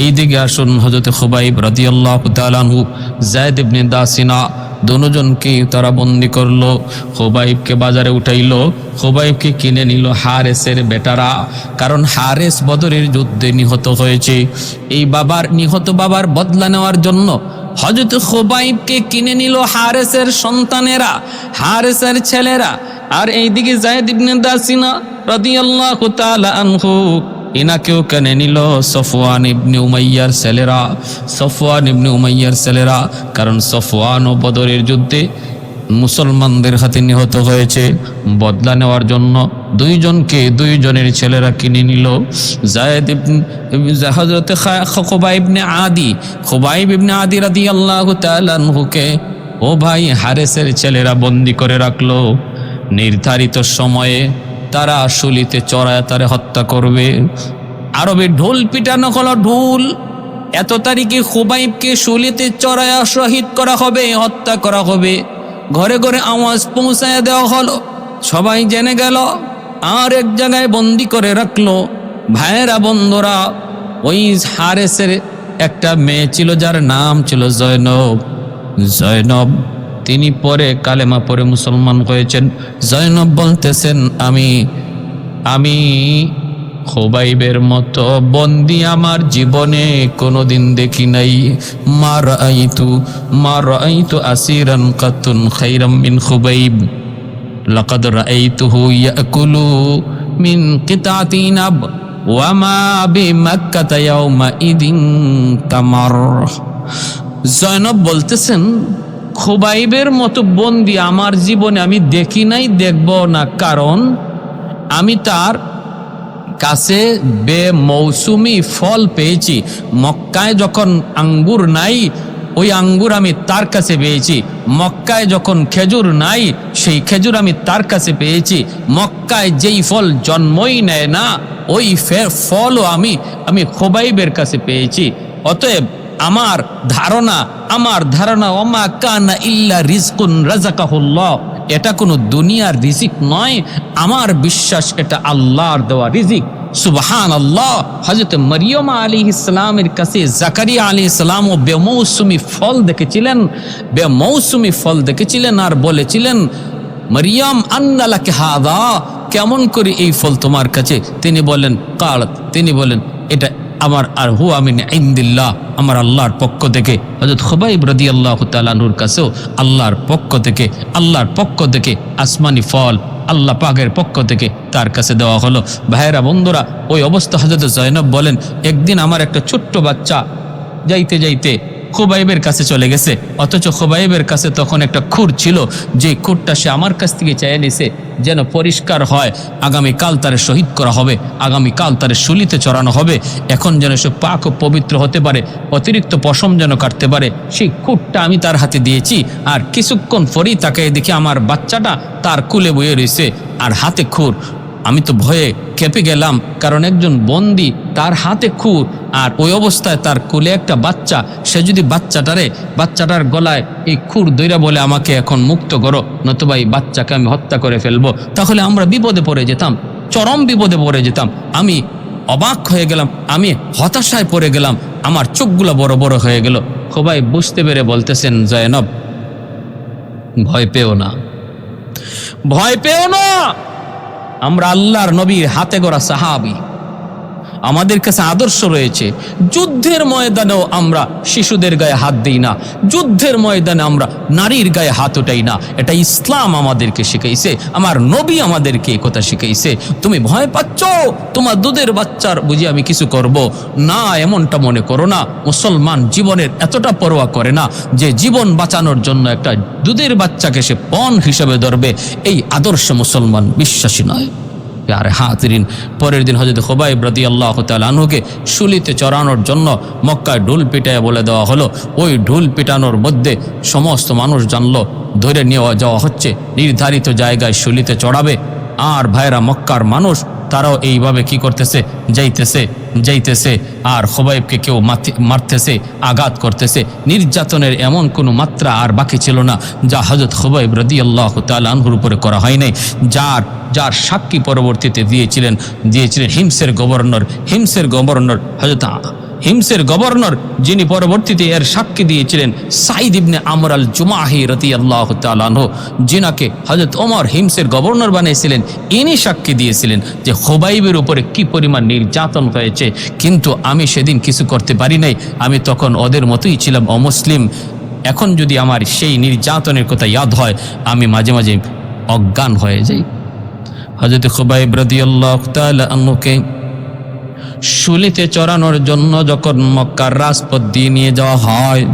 এই দিকে আসুন হজরত খুবাইব রাদিয়াল্লাহ তালানহু জায়দ ইবনে দাসিনা দুজনকে তারা বন্দি করল, খুবাইবকে বাজারে উঠাইলো, খুবাইবকে কিনে নিল হারেসের বেটারা, কারণ হারেস বদরের যুদ্ধে নিহত হয়েছে। এই বাবার, নিহত বাবার বদলা নেওয়ার জন্য হজরত খুবাইবকে কিনে নিল হারেসের সন্তানেরা, হারেসের ছেলেরা। আর এইদিকে জায়দ ইবনে দাসিনা রাদিয়াল্লাহু তাআলা আনহু ইনাকেও কেনে নিল সফওয়ান ইবনে উমাইয়ার ছেলেরা। সফওয়ান ইবনে উমাইয়ার ছেলেরা, কারণ সফওয়ান ও বদরের যুদ্ধে মুসলমানদের হাতে নিহত হয়েছে। বদলা নেওয়ার জন্য দুইজনকে দুইজনের ছেলেরা কিনে নিল। জায়দ হজরত খোবাই ইবনে আদি খোবাইব ইবনে আদি রাদি আল্লাহ তালহুকে ও ভাই হারেসের ছেলেরা বন্দি করে রাখল। নির্ধারিত সময়ে তারা শুলিতে চড়ায়, তারে হত্যা করবে। আরবে ঢোল পিটানো হলো ঢোল। এত তারিখে খুবাইবকে শুলিতে চড়ায়া শহীদ করা হবে, হত্যা করা হবে। ঘরে ঘরে আওয়াজ পৌঁছায় দেওয়া হলো। সবাই জেনে গেল, আর এক জায়গায় বন্দি করে রাখল। ভাইয়েরা, বন্ধুরা, ওই হারেসের একটা মেয়ে ছিল, যার নাম ছিল জয়নব। জয়নব তিনি পরে কালেমা পরে মুসলমান হয়েছেন। জৈনব বলতেছেন, আমি আমি খোবাইবের মতো বন্দি আমার জীবনে কোনোদিন দেখি নাই। মার আইতু মার আইতু আসিরান কাতুন খাইরাম মিন খোবাইব। লকদ রাইতুহু ইয়াকুলু মিন কিতাতিনাব ওয়ামা বিমাক্কাতা ইয়াউমা ইদিন কামার। জয়নব বলতেছেন খুবাইবের মতো বন্দি আমার জীবনে আমি দেখি নাই, দেখব না। কারণ আমি তার কাছে বে মৌসুমি ফল পেয়েছি। মক্কায় যখন আঙ্গুর নাই, ওই আঙ্গুর আমি তার কাছে পেয়েছি। মক্কায় যখন খেজুর নাই, সেই খেজুর আমি তার কাছে পেয়েছি। মক্কায় যেই ফল জন্মই নেয় না, ওই ফলও আমি আমি খোবাইবের কাছে পেয়েছি। অতএব আমার ধারণা আমার ধারণা, ওমা কানা ইল্লা রিজকুন রাজাকাহুল্লাহ এটা কোনো দুনিয়ার রিজিক নয়। আমার বিশ্বাস এটা আল্লাহর দেওয়া রিজিক। সুবহান আল্লাহ হজরত মরিয়মা আলী ইসলামের কাছে জাকারিয়া আলী ইসলাম ও বেমৌসুমি ফল দেখেছিলেন। বেমৌসুমি ফল দেখেছিলেন আর বলেছিলেন, মরিয়ম আন্নালাকে হাদা কেমন করে এই ফল তোমার কাছে? তিনি বলেন কাল তিনি বলেন, এটা আমার আর হু আমিন ইন্দিল্লাহ, আমার আল্লাহর পক্ষ থেকে হজরত খোবাইব রদি আল্লাহ তালানুর কাছেও আল্লাহর পক্ষ থেকে, আল্লাহর পক্ষ থেকে আসমানি ফল আল্লাহ পাকের পক্ষ থেকে তার কাছে দেওয়া হলো। ভাইয়েরা, বন্ধুরা, ওই অবস্থা হজরত জয়নব বলেন, একদিন আমার একটা ছোট্ট বাচ্চা যাইতে যাইতে খোবাইবের কাছে চলে গেছে। অথচ খোবাইবের কাছে তখন একটা খুর ছিল, যে খুরটা সে আমার কাছ থেকে চেয়ে নিছে, যেন পরিষ্কার হয়, আগামী কাল তারে শহীদ করা হবে, আগামী কাল তারে শুলিতে চড়ানো হবে, এখন যেন সে পাক ও পবিত্র হতে পারে, অতিরিক্ত পশম যেন কাটতে পারে, সেই খুরটা আমি তার হাতে দিয়েছি, আর কিছুক্ষণ পরেই তাকে দেখি আমার বাচ্চাটা তার কুলে বয়ে রয়েছে আর হাতে খুর আমি তো ভয়ে খেপে গেলাম, কারণ একজন বন্দি তার হাতে খুর আর ওই অবস্থায় তার কোলে একটা বাচ্চা। সে যদি বাচ্চাটারে, বাচ্চাটার গলায় এই খুর দৈরা বলে আমাকে এখন মুক্ত করো, নতুবা এই বাচ্চাকে আমি হত্যা করে ফেলব, তাহলে আমরা বিপদে পড়ে যেতাম, চরম বিপদে পড়ে যেতাম। আমি অবাক হয়ে গেলাম, আমি হতাশায় পড়ে গেলাম, আমার চোখগুলো বড় বড় হয়ে গেল। সবাই বুঝতে পেরে বলতেছেন, জয়নব, ভয় পেও না। ভয় পেও না! আমরা আল্লাহর নবীর হাতে গড়া সাহাবি। আমাদের কাছে আদর্শ রয়েছে, যুদ্ধের ময়দানেও আমরা শিশুদের গায়ে হাত দিই না, যুদ্ধের ময়দানে আমরা নারীর গায়ে হাত উঠাই না। এটা ইসলাম আমাদেরকে শিখাইছে, আমার নবী আমাদেরকে এ কথা শিখাইছে। তুমি ভয় পাচ্ছ? তোমার দুধের বাচ্চার বুঝি আমি কিছু করব? না, এমনটা মনে করো না। মুসলমান জীবনের এতটা পরোয়া করে না যে জীবন বাঁচানোর জন্য একটা দুধের বাচ্চাকে সে পণ হিসেবে ধরবে। এই আদর্শ মুসলমান বিশ্বাসী নয়। আর হাতিরিন পরের দিন হজরত খোবাই ব্রতি আল্লাহ তালুকে শুলিতে চড়ানোর জন্য মক্কায় ঢুল পিটায় বলে দেওয়া হলো। ওই ঢুল পিটানোর মধ্যে সমস্ত মানুষ জানলো, ধরে নিয়ে যাওয়া হচ্ছে, নির্ধারিত জায়গায় শুলিতে চড়াবে। আর ভাইরা মক্কার মানুষ তারাও এইভাবে কি করতেছে? যাইতেছে যাইতেছে। আর খোবাইবকে কেউ মারতেছে, আঘাত করতেছে। নির্যাতনের এমন কোনো মাত্রা আর বাকি ছিল না, যা হজরত খোবাইব রদি আল্লাহ তালহুর উপরে করা হয় নাই। যার যার সাক্ষী পরবর্তীতে দিয়েছিলেন দিয়েছিলেন হিমসের গভর্নর হিমসের গভর্নর হজরত হিমসের গভর্নর, যিনি পরবর্তীতে এর সাক্ষী দিয়েছিলেন সাইদ ইবনে আমর আল জুমাহি রতি আল্লাহ তালাহ যিনাকে হজরত ওমর হিমসের গভর্নর বানিয়েছিলেন, ইনি সাক্ষী দিয়েছিলেন যে হোবাইবের উপরে কি পরিমাণ নির্যাতন হয়েছে। কিন্তু আমি সেদিন কিছু করতে পারি নাই, আমি তখন ওদের মতোই ছিলাম অমুসলিম। এখন যদি আমার সেই নির্যাতনের কথা ইয়াদ হয়, আমি মাঝে মাঝে অজ্ঞান হয়ে যাই। হজরত খুবাইব রদিয়াল্লাহ তালকে শুলিতে চড়ানোর জন্য যখন মক্কার রাজপথ দিয়ে নিয়ে যাওয়া হয়,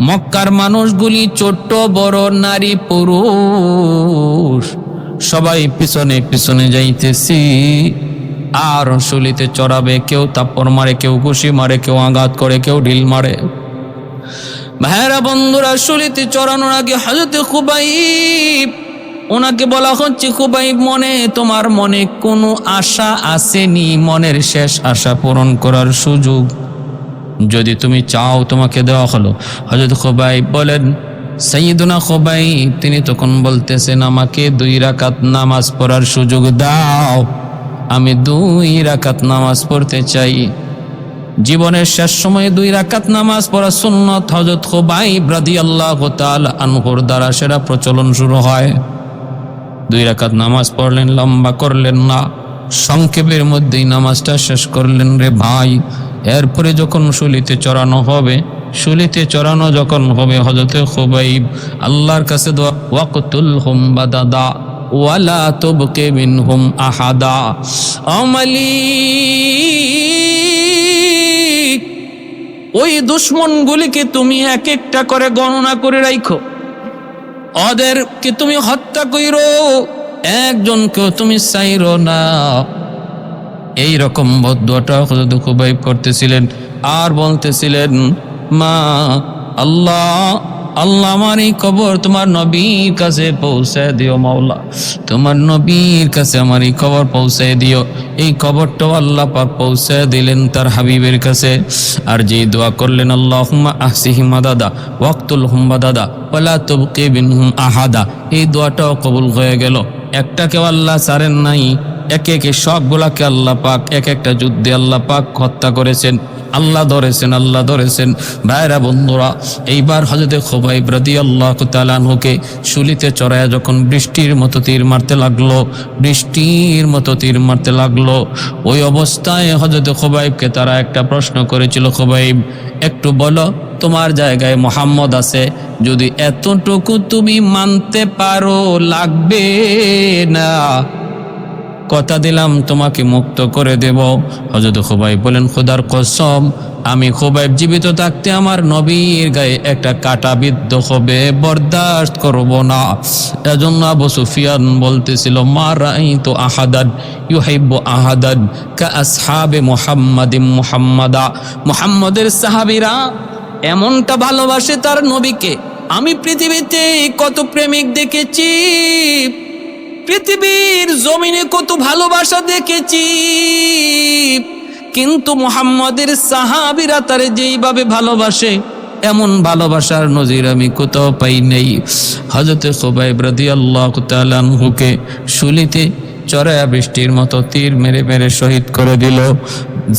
মক্কার মানুষগুলি ছোট্ট, বড়, নারী, পুরুষ, সবাই পিছনে পিছনে যাইতেছি। আর শুলিতে চড়াবে কেউ তাপ্পর মারে কেউ, ঘুষি মারে কেউ, আঘাত করে কেউ, ঢিল মারে। ভাইরা বন্ধুরা, শুলিতে চড়ানোর আগে হজরতে খুবাইব ওনাকে বলা হচ্ছে, খুবাইব, মনে তোমার মনে কোনো আশা আসেনি, মনের শেষ আশা পূরণ করার সুযোগ। যদি তুমি চাও তোমাকে দেওয়া হলো। হজরত খোবাইব বলেন সৈয়দুনা খোবাই তিনি তখন বলতেছেন, আমাকে দুই রাকাত নামাজ পড়ার সুযোগ দাও। আমি দুই রাকাত নামাজ পড়তে চাই। জীবনের শেষ সময়ে দুই রাকাত নামাজ পড়া সুন্নত হজরত খোবাইব রাদিয়াল্লাহু তাআলা আনহুর দ্বারা সেটা প্রচলন শুরু হয়। দুই রাকাত নামাজ পড়লেন, লম্বা করলেন না। সংক্ষেপের মধ্যেই নামাজটা শেষ করলেন রে ভাই। এরপরে যখন শুলিতে চড়ানো হবে, শুলিতে চড়ানো যখন হবে হজরতে খুবাইব আল্লাহর কাছে দোয়া, ওয়াকতুল হুম বাদাদা, ওয়ালা তুবকে মিনহুম আহাদা। অমালিক ওই দুশ্মনগুলিকে তুমি এক একটা করে গণনা করে রাখো ওদেরকে তুমি হত্যা কইরো, একজনকেও তুমি চাইর না। এই রকম বদুয়াটা খুবাইব করতেছিলেন আর বলতেছিলেন, মা, আল্লাহ আল্লাহ আমার এই খবর তোমার নবীর কাছে পৌঁছে দিও, মাওলা। তোমার নবীর কাছে আমার এই খবর পৌঁছে দিও। এই খবরটাও আল্লাহ পাক পৌঁছে দিলেন তার হাবিবের কাছে। আর যে দোয়া করলেন আল্লাহ হুম্মা আহসিহিমা দাদা ওয়াক্তুল হুম্বা দাদা ওলা তুবকে বিনহুম আহাদা। এই দোয়াটাও কবুল হয়ে গেল। একটাকেও আল্লাহ সারেন নাই, একে একে সবগুলাকে আল্লাহ পাক, এক একটা যুদ্ধে আল্লাহ পাক হত্যা করেছেন। আল্লাহ ধরেছেন আল্লাহ ধরেছেন। ভাইরা, বন্ধুরা, এইবার হজরতে খোবাইব রাদি আল্লাহ তালানহুকে শুলিতে চড়ায় যখন বৃষ্টির মতো তীর মারতে লাগল, বৃষ্টির মতো তীর মারতে লাগল, ওই অবস্থায় হজরতে খোবাইবকে তারা একটা প্রশ্ন করেছিল, খোবাইব, একটু বলো, তোমার জায়গায় মোহাম্মদ আছে? যদি এতটুকু তুমি মানতে পারো, লাগবে না। কথা দিলাম, তোমাকে মুক্ত করে দেব। হজরত খুবাই বলেন খুদার কসম, আমি খুবাইব জীবিত থাকতে আমার নবীর গায়ে একটা কাটা বিদ্ধ হবে বরদাস্ত করব না। এজন্য আবু সুফিয়ান বলতেছিল, মা রাই তো আহাদান ইউহাইব্বু আহাদান কা আসহাবে মুহাম্মাদিম মুহাম্মাদা। মুহাম্মদের সাহাবীরা এমনটা ভালোবাসে তার নবীকে। আমি পৃথিবীতে কত প্রেমিক দেখেছি পৃথিবীর জমিনে কত ভালোবাসা দেখেছি। কিন্তু মোহাম্মদের সাহাবিরা তারে যেইভাবে ভালোবাসে, এমন ভালোবাসার নজির আমি কোথাও পাই নেই। হজরতে সোবাই ব্রাদি আল্লাহ তালহুকে শুলিতে চড়ায়া বৃষ্টির মতো তীর মেরে মেরে শহীদ করে দিল।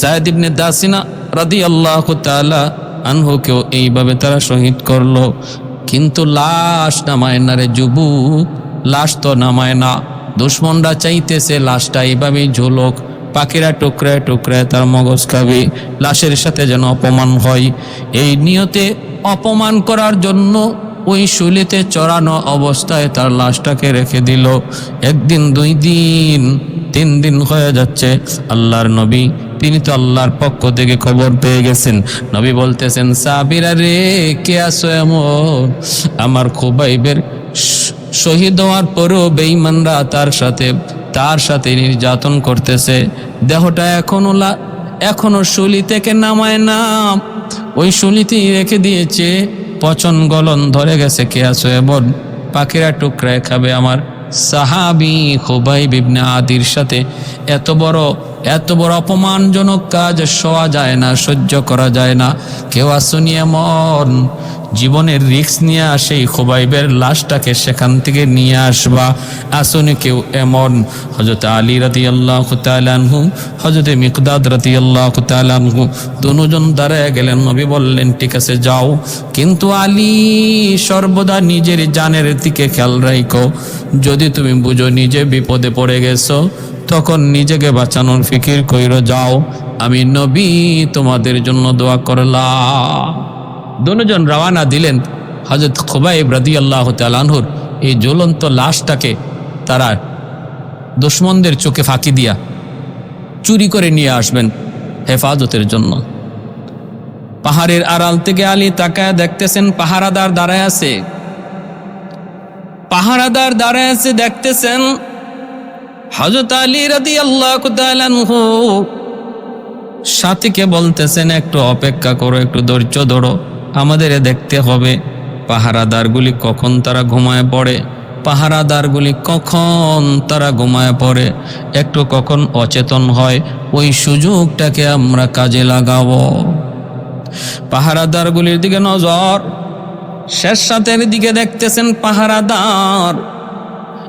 জায়দ ইবনে দাসিনা রাদি আল্লাহ তালা আনহুকেও এইভাবে তারা শহীদ করল। কিন্তু লাশ নামায় না রে যুবক লাশ তো নামায় না। দুশ্মনরা চাইতেছে লাশটা এইভাবেই ঝোলক। পাখিরা টুকরায় টুকরায় তার মগজ খাবে। লাশের সাথে যেন অপমান হয়। এই নিয়তে অপমান করার জন্য ওই শুলিতে চড়ানো অবস্থায় তার লাশটাকে রেখে দিল। একদিন, দুই দিন, তিন দিন হয়ে যাচ্ছে আল্লাহর নবী। তিনি তো আল্লাহর পক্ষ থেকে খবর পেয়ে গেছেন। নবী বলতেছেন, সাবিরা রে, কে আসো এমন? আমার খুবাইবের শহীদ হওয়ার পরেও বেঈমানরা তার সাথে তার সাথে নির্যাতন করতেছে। দেহটা এখনও লা, এখনও শুলি থেকে নামায় না। ওই শুলিতেই রেখে দিয়েছে, পচন গলন ধরে গেছে কে আছো এমন। পাখিরা টুকরায় খাবে আমার সাহাবি খোবাই বিবনে আদির সাথে। এত বড় এত বড় অপমানজনক কাজ সওয়া যায় না, সহ্য করা যায় না। কেউ আসুনি এমন, জীবনের রিক্স নিয়ে আসে, খোবাইবের লাশটাকে সেখান থেকে নিয়ে আসবা। আসুনি কেউ এমন হজরত আলী রাতি আল্লাহ তালানহু হজরত মিকদাদ রাতি আল্লাহ তালানহু দুজন দাঁড়ায় গেলেন, নবী বললেন, ঠিক আছে, যাও। কিন্তু আলী সর্বদা নিজের জানের দিকে খেয়াল রাখো যদি তুমি বুঝো নিজে বিপদে পড়ে গেছো তখন নিজেকে বাঁচানোর ফিকির কইর, যাও, আমি নবী, তোমাদের জন্য দোয়া করলাম। দুজন রওয়ানা দিলেন হজরত খোবাইব রাদি আল্লাহ তালানহুর এই জ্বলন্ত লাশটাকে তারা দুশ্মনদের চোখে ফাঁকি দিয়া চুরি করে নিয়ে আসবেন হেফাজতের জন্য। পাহাড়ের আড়াল থেকে আলী তাকায় দেখতেছেন, পাহারাদার দাঁড়ায় আছে। পাহারাদার দাঁড়ায় আছে, দেখতেছেন হজরত আলী রাদি আল্লাহ সাথীকে বলতেছেন, একটু অপেক্ষা করো, একটু ধৈর্য ধরো। আমাদের দেখতে হবে, পাহারাদারগুলি কখন তারা ঘুমায় পড়ে? পাহারাদারগুলি কখন তারা ঘুমায় পড়ে? একটু কখন অচেতন হয়, ওই সুযোগটাকে আমরা কাজে লাগাবো। পাহারাদারগুলির দিকে নজর শেষ সাথের দিকে দেখতেছেন পাহারাদার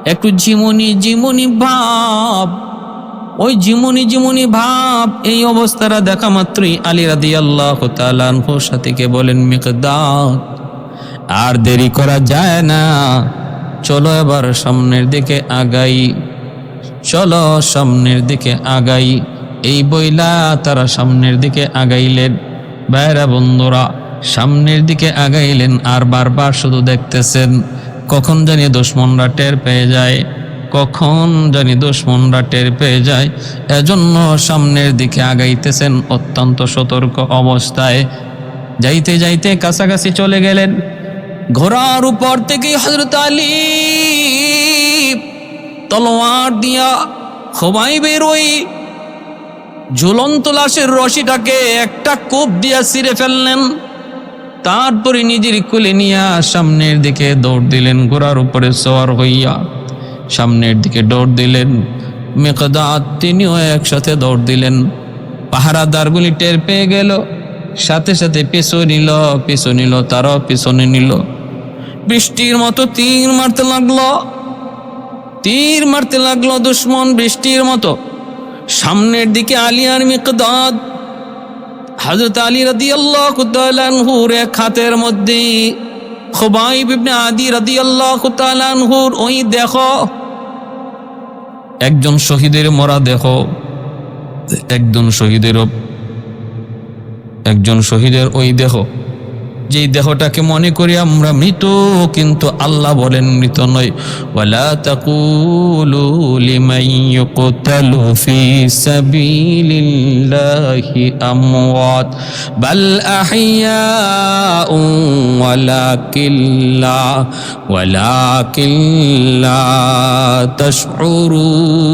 একটু ঝিমুনি ঝিমুনি ভাব। ওই ঝিমুনি ঝিমুনি ভাব, এই অবস্থাটা দেখা মাত্রই আলী রাদি আল্লাহ সাথীকে বলেন, মিকদাদ, আর দেরি করা যায় না। চলো এবার সামনের দিকে আগাই। চলো সামনের দিকে আগাই। এই বইলা তারা সামনের দিকে আগাইলেন। বাইরা বন্ধুরা, সামনের দিকে আগাইলেন আর বারবার শুধু দেখতেছেন। কখন জানি দুশ্মনরা টের পেয়ে যায়? কখন জানি দুশ্মনরা টের পেয়ে যায়? এজন্য সামনের দিকে আগাইতেছেন অত্যন্ত সতর্ক অবস্থায়। যাইতে যাইতে কাছাকাছি চলে গেলেন। ঘোড়ার উপর থেকে হজরত আলী তলোয়ার দিয়া খোবাই বেরোই ঝুলন্ত লাশের রশিটাকে একটা কোপ দিয়া ছিঁড়ে ফেললেন। তারপরে নিজের কুলে নিয়ে সামনের দিকে দৌড় দিলেন, ঘোড়ার উপরে সওয়ার হইয়া সামনের দিকে দৌড় দিলেন। মেকদাত তিনিও একসাথে দৌড় দিলেন। পাহারাদারগুলি টের পেয়ে গেল। সাথে সাথে পিছু নিল পিছু নিল, তারাও পিছনে নিল। বৃষ্টির মতো তীর মারতে লাগল। তীর মারতে লাগল দুশ্মন বৃষ্টির মতো। সামনের দিকে আলিয়ার মিকদাদ হজরত আলী রদি আল্লাহুর এক হাতের মধ্যে খোবাইব ইবনে আদি রাদি আল্লাহুর ওই দেখো, একজন শহীদের মরা দেখো, একজন শহীদের একজন শহীদের ওই দেহ যেই দেহটাকে মনে করি আমরা মৃত, কিন্তু আল্লাহ বলেন মৃত নয় ওয়ালা তাকুলু লিমান ইউকতালু ফি সাবিলিল্লাহি আমওয়াত। বাল আহইয়াউ ওয়ালাকিন লা ওয়ালাকিন লা তাশউরুন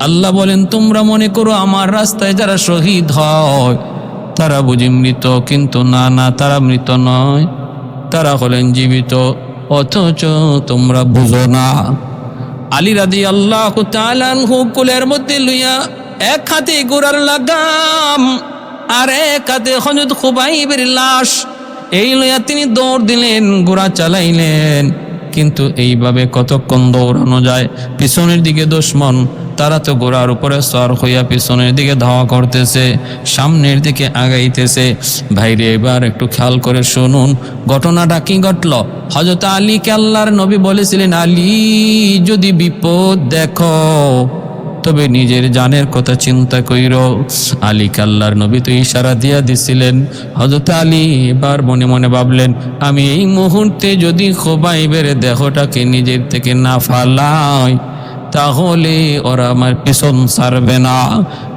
আল্লাহ বলেন, তোমরা মনে করো আমার রাস্তায় যারা শহীদ হয়, তারা বুঝি মৃত, কিন্তু না না, তারা মৃত নয়। তারা হলেন জীবিত, অথচ তোমরা বুঝো না। আলী রাদি আল্লাহ কুলের মধ্যে লইয়া এক হাতে গোড়ার লাগাম আর এক হাতে হজরত খুবাইবের লাশ, এই লইয়া তিনি দৌড় দিলেন, গোড়া চালাইলেন। কিন্তু এইভাবে কতক্ষণ দৌড়ানো যায়? পিছনের দিকে দুশ্মন তারা তো গোড়ার উপরে সর হইয়া পিছনের দিকে ধাওয়া করতেছে, সামনের দিকে আগাইতেছে। ভাইরে, এবার একটু খেয়াল করে শুনুন, ঘটনাটা কি ঘটল? হজরত আলীকে আল্লাহর নবী বলেছিলেন, আলী, যদি বিপদ দেখো, তবে নিজের জানের কথা চিন্তা কইর। আলী কাল্লার নবী তো ইশারা দিয়া দিছিলেন। হজরত আলী এবার মনে মনে ভাবলেন, আমি এই মুহূর্তে যদি খোবাইবের দেহটাকে নিজের থেকে না ফালাই তাহলে ওরা আমার পিছন সারবে না,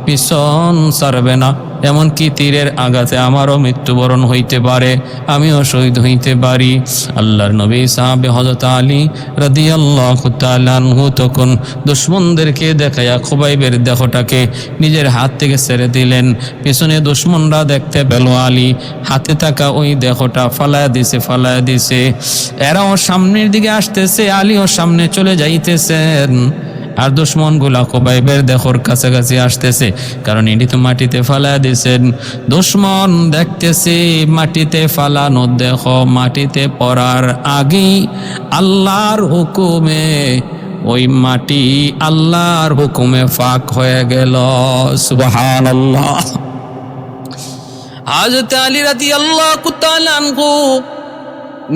পিছন সারবে না। এমনকি তীরের আঘাতে আমারও মৃত্যুবরণ হইতে পারে, আমিও শহীদ হইতে পারি। আল্লাহর নবী সাহাবে হজরত আলী রাদিয়াল্লাহু তাআলা আনহু তখন দুশ্মনদেরকে দেখাইয়া খুবাইবের দেহটাকে নিজের হাত থেকে ছেড়ে দিলেন। পিছনে দুশ্মনরা দেখতে পেল আলী, হাতে থাকা ওই দেহটা ফালায়া দিছে ফালায়া দিছে। এরাও সামনের দিকে আসতেছে, আলীও সামনে চলে যাইতেছেন। আর দুশ্মনগুলা কোবাইবের দেহর কাছাকাছি আসতেছে, কারণ এটি তো মাটিতে ফালা দিছেন দুশ্মন দেখতেছে, মাটিতে ফালানো দেহ মাটিতে পড়ার আগেই আল্লাহর হুকুমে ওই মাটি আল্লাহর হুকুমে ফাঁক হয়ে গেল। সুবহান আল্লাহ হাজরত আলী রাতি আল্লাহ কুতালানহু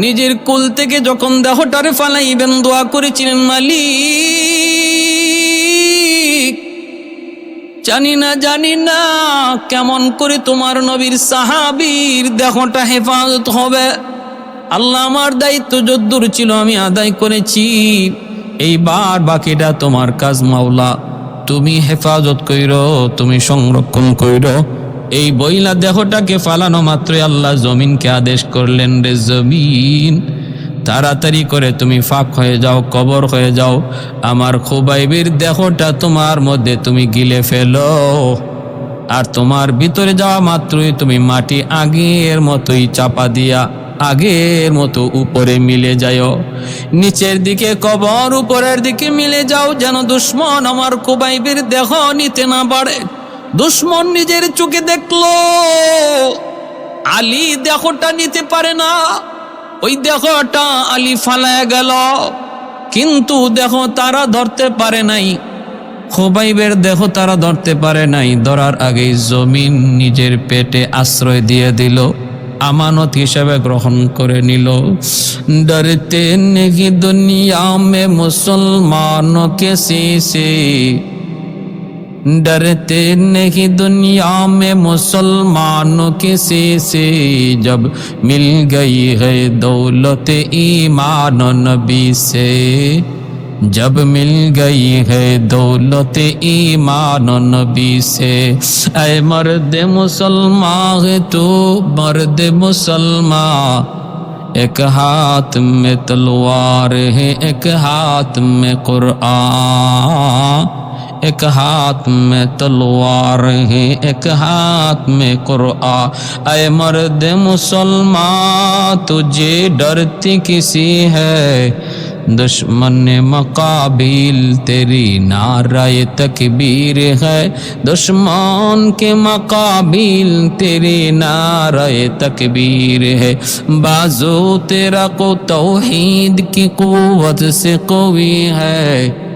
নিজের কুল থেকে যখন দেহটারে ফালাইবেন, দোয়া করেছিলেন, মালিক। জানি না জানি না কেমন করে তোমার নবীর সাহাবীর দেহটা হেফাজত হবে। আল্লাহ আমার দায়িত্ব যদ্দূর ছিল, আমি আদায় করেছি। এইবার বাকিটা তোমার কাজ, মাওলা। তুমি হেফাজত কইরো, তুমি সংরক্ষণ কইরো। এই বইলা দেহটাকে ফালানো মাত্রই আল্লাহ জমিনকে আদেশ করলেন রে জমিন। তাড়াতাড়ি করে তুমি ফাঁক হয়ে যাও, কবর হয়ে যাও। আমার খুবাইবির দেহটা তোমার মধ্যে তুমি গিলে ফেলো। আর তোমার ভিতরে যাওয়া মাত্রই তুমি মাটি আগের মতোই চাপা দিয়া আগের মতো উপরে মিলে যাও নিচের দিকে কবর, উপরের দিকে মিলে যাও যেন দুশ্মন আমার কুবাইবের দেহ নিতে না পারে। দুশ্মন নিজের চোখে দেখল, আলী দেহটা নিতে পারে না। ওই দেহটা আলী ফালায় গেল। কিন্তু দেহ তারা ধরতে পারে নাই। খোবাইবের দেহ তারা ধরতে পারে নাই। ধরার আগেই জমিন নিজের পেটে আশ্রয় দিয়ে দিল। আমানত হিসাবে গ্রহণ করে নিল। ডরতে নেহি দুনিয়া মে মুসলমান কে সে ڈرتے نہیں دنیا میں مسلمانوں کسی سے جب مل گئی ہے دولت ایمان و نبی سے۔ جب مل گئی ہے دولت ایمان و نبی سے۔ اے مرد مسلمان ہے تو مرد مسلمان۔ ایک ہاتھ میں تلوار ہے، ایک ہاتھ میں قرآن۔ एक हाथ में तलवार है, एक हाथ में कुरान अय मर्द मुसलमान, तुझे डरती किसी है? दुश्मन मकाबिल, तेरी नाराय तकबीर है। दुश्मन के मकाबिल, तेरी नाराय तकबीर है। बाजू तेरा को तौहीद की कुवत से कोई है।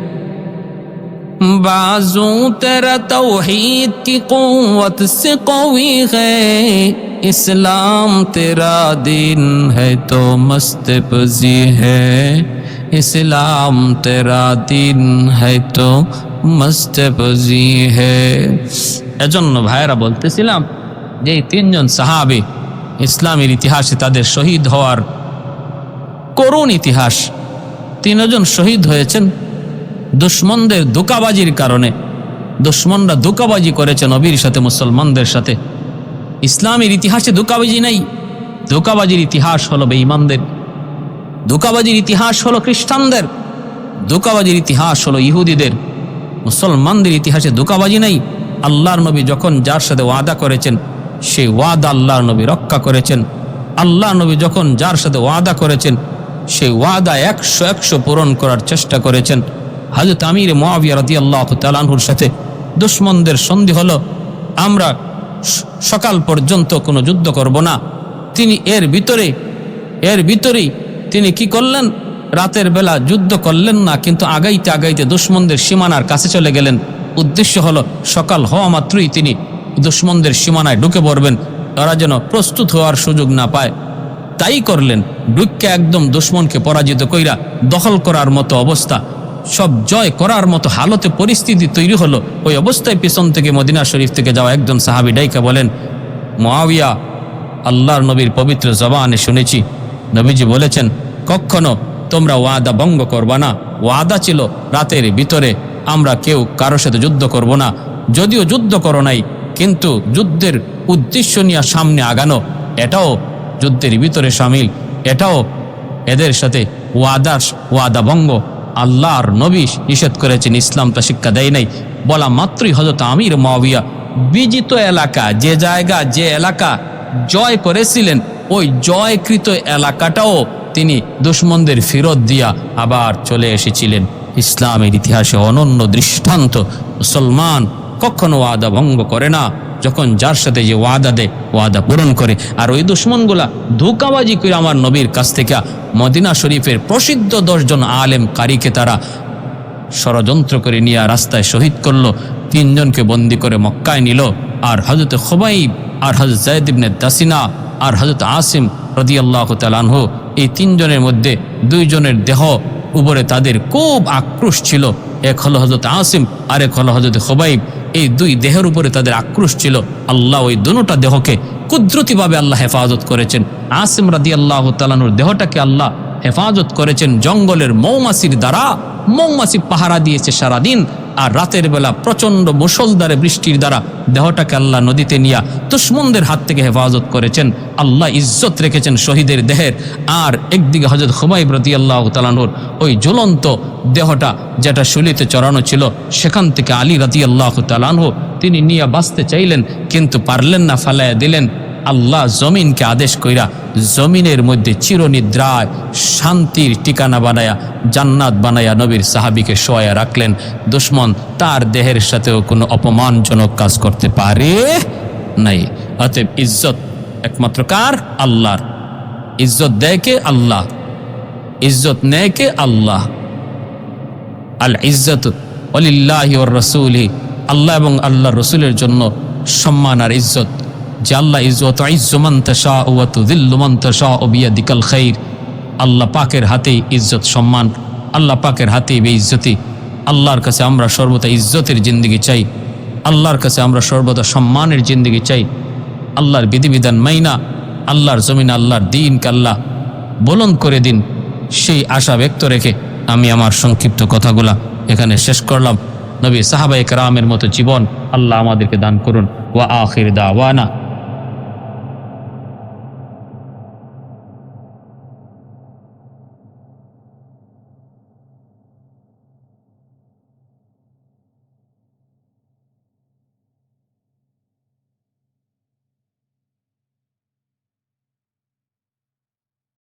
बाजू तेरा तौहीद की कुवत से कोई है इस्लाम तेरा दिन है तो मस्त पजी है इस्लाम तेरा दिन है তো মস্ত পজি হে এজন্য ভাইরা বলতেছিলাম যে এই তিনজন সাহাবি ইসলামের ইতিহাসে তাদের শহীদ হওয়ার করুণ ইতিহাস তিনজন শহীদ হয়েছেন দুশ্মনদের দোকাবাজির কারণে। দুশ্মনরা দোকাবাজি করেছে নবীর সাথে, মুসলমানদের সাথে। ইসলামের ইতিহাসে দোকাবাজি নাই। দোকাবাজির ইতিহাস হলো বেঈমানদের। দোকাবাজির ইতিহাস হলো খ্রিস্টানদের। দোকাবাজির ইতিহাস হলো ইহুদিদের। মুসলমানদের ইতিহাসে দোকাবাজি নাই। আল্লাহর নবী যখন যার সাথে ওয়াদা করেছেন সেই ওয়াদা আল্লাহর নবী রক্ষা করেছেন। আল্লাহ নবী যখন যার সাথে ওয়াদা করেছেন সেই ওয়াদা একশো একশো পূরণ করার চেষ্টা করেছেন। হাজরত আমির মোয়াবিয়া রদি আল্লাহ তালানহুর সাথে দুশ্মনদের সন্ধি হলো, আমরা সকাল পর্যন্ত কোনো যুদ্ধ করব না। তিনি এর ভিতরে এর ভিতরেই তিনি কি করলেন? রাতের বেলা যুদ্ধ করলেন না, কিন্তু আগাইতে আগাইতে দুশ্মনদের সীমানার কাছে চলে গেলেন। উদ্দেশ্য হলো, সকাল হওয়া মাত্রই তিনি দুশ্মনদের সীমানায় ঢুকে পড়বেন। তারা যেন প্রস্তুত হওয়ার সুযোগ না পায়। তাই করলেন ডুক্কে একদম দুশ্মনকে পরাজিত কইরা দখল করার মতো অবস্থা। সব জয় করার মতো হালতে পরিস্থিতি তৈরি হলো। ওই অবস্থায় পিছন থেকে মদিনা শরীফ থেকে যাওয়া একজন সাহাবি ডাইকা বলেন মোয়াবিয়া আল্লাহর নবীর পবিত্র জবানে শুনেছি। নবীজি বলেছেন, কখনো তোমরা ওয়াদা ভঙ্গ করবা না। ওয়াদা ছিল রাতের ভিতরে। আমরা কেউ কারোর সাথে যুদ্ধ করব না। যদিও যুদ্ধ করো নাই, কিন্তু যুদ্ধের উদ্দেশ্য নিয়ে সামনে আগানো। এটাও যুদ্ধের ভিতরে সামিল। এটাও এদের সাথে ওয়াদাস ওয়াদা ভঙ্গ আল্লাহর নবী নিষেধ করেছেন, ইসলাম তা শিক্ষা দেয় নাই। বলা মাত্রই হজরত আমির মাবিয়া বিজিত এলাকা, যে জায়গা, যে এলাকা জয় করেছিলেন, ওই জয়কৃত এলাকাটাও তিনি দুশ্মনদের ফেরত দিয়া আবার চলে এসেছিলেন। ইসলামের ইতিহাসে অনন্য দৃষ্টান্ত মুসলমান কখনো আদা ভঙ্গ করে না। যখন যার সাথে যে ওয়াদা দেয়, ওয়াদা পূরণ করে। আর ওই দুশ্মনগুলা ধোকাবাজি করে আমার নবীর কাছ থেকে মদিনা শরীফের প্রসিদ্ধ দশজন আলেম কারিকে তারা ষড়যন্ত্র করে নিয়ে রাস্তায় শহীদ করল, তিনজনকে বন্দি করে মক্কায় নিল। আর হজরত খোবাইব, আর হজরত জায়দ ইবনে দাসিনা আর হজরত আসিম রদি রদিয়াল্লাহ তালানহ এই তিনজনের মধ্যে দুইজনের দেহ উপরে তাদের খুব আক্রোশ ছিল। এক হলো হজরত আসিম আর এক হলো হজরত খোবাইব। এই দুই দেহের উপরে তাদের আক্রোশ ছিল। আল্লাহ ওই দুটা দেহকে কুদরতিভাবে আল্লাহ হেফাজত করেছেন। আসিম রাদি আল্লাহ তালানুর দেহটাকে আল্লাহ হেফাজত করেছেন। জঙ্গলের মৌমাছির দ্বারা মৌমাসি পাহারা দিয়েছে সারাদিন। আর রাতের বেলা প্রচণ্ড মুসলধারে বৃষ্টির দ্বারা দেহটাকে আল্লাহ নদীতে নিয়া দুশ্মনদের হাত থেকে হেফাজত করেছেন। আল্লাহ ইজ্জত রেখেছেন শহীদের দেহের। আর একদিকে হজরত খুবাইব রদি আল্লাহ তালানুর ওই জ্বলন্ত দেহটা যেটা শুলিতে চড়ানো ছিল, সেখান থেকে আলী রাদি আল্লাহ তালানহ তিনি নিয়ে বাঁচতে চাইলেন, কিন্তু পারলেন না, ফালাইয়া দিলেন। আল্লাহ জমিনকে আদেশ কইরা জমিনের মধ্যে চিরনিদ্রায় শান্তির ঠিকানা বানায়া, জান্নাত বানায়া নবীর সাহাবিকে শোয়া রাখলেন। দুশ্মন তার দেহের সাথেও কোনো অপমানজনক কাজ করতে পারে নাই। অতএব ইজ্জত একমাত্র কার? আল্লাহর। ইজ্জত দেয় কে? আল্লাহ। ইজ্জত নেয় কে? আল্লাহ। আল ইজ্জত অলিল্লাহি ওর রসুলহি আল্লাহ এবং আল্লাহ রসুলের জন্য সম্মান আর ইজ্জত যে আল্লাহ ইজ্জত ইজ্জমান তশা ওয়াতু দিল্লুমান তশা ও বিয়াদিকাল খৈর আল্লাহ পাকের হাতেই ইজ্জত সম্মান, আল্লাহ পাকের হাতেই বে ইজ্জতি আল্লাহর কাছে আমরা সর্বদা ইজ্জতের জিন্দগি চাই। আল্লাহর কাছে আমরা সর্বদা সম্মানের জিন্দগি চাই। আল্লাহর বিধিবিধান মাইনা, আল্লাহর জমিন, আল্লাহর দিনকে আল্লাহ বলন্দ করে দিন। সেই আশা ব্যক্ত রেখে আমি আমার সংক্ষিপ্ত কথাগুলা এখানে শেষ করলাম। নবী সাহাবাই রামের মতো জীবন আল্লাহ আমাদেরকে দান করুন। ওয়া আখির দাওয়ানা